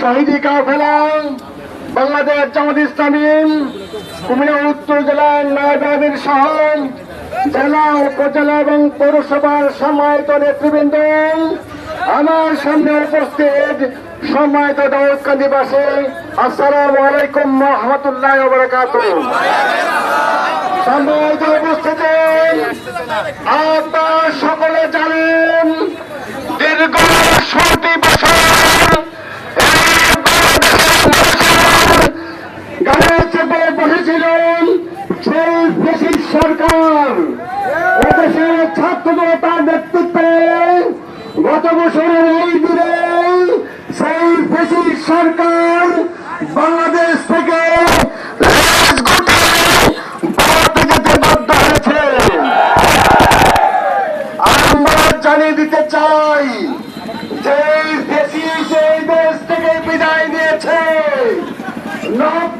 শহীদি কাফেলা বাংলাদেশ জামাত ইসলামী কুমিল্লা উত্তর জেলার নয়বাদের সহ জেলা, উপজেলা এবং পৌরসভার সম্মানিত নেতৃবৃন্দ, আমার সামনে উপস্থিত সম্মানিত দাউদকান্দিবাসী আসসালামু আলাইকুম রহমতুল্লাহ বরকাত সম্মানিত উপস্থিতি, আপনারা সকলে জানেন, দীর্ঘ ষোলটি বছর চেপে বসেছিলেন সেই ব্রিটিশ সরকার। এদেশের ছাত্র জনতার নেতৃত্বে গত বছরের এই দিনে সেই ব্রিটিশ সরকার বাংলাদেশ থেকে জানিয়ে দিতে চাই যে দেশি সেই দেশ থেকে বিদায় নিয়েছে। নব্য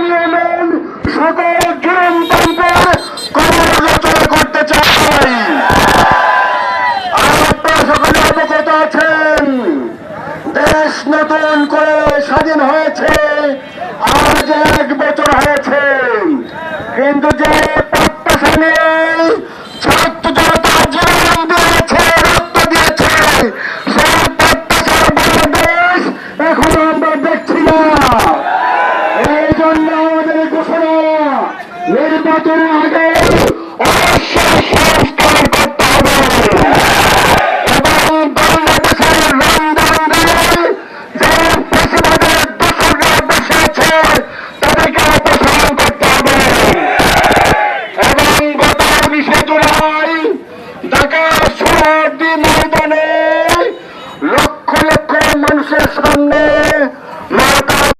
অনিয়মের সকল আর আপনারা নতুন করে স্বাধীন হয়েছে আজ এক বছর হয়েছে। কিন্তু যে নির্বাচনের আগে অবশ্যই সংস্কার করতে হবে। এবং বাংলাদেশের রমজান তাদেরকে অপসারণ করতে হবে। এবং গত উনিশে জুলাই ঢাকা শহরটি ময়দানে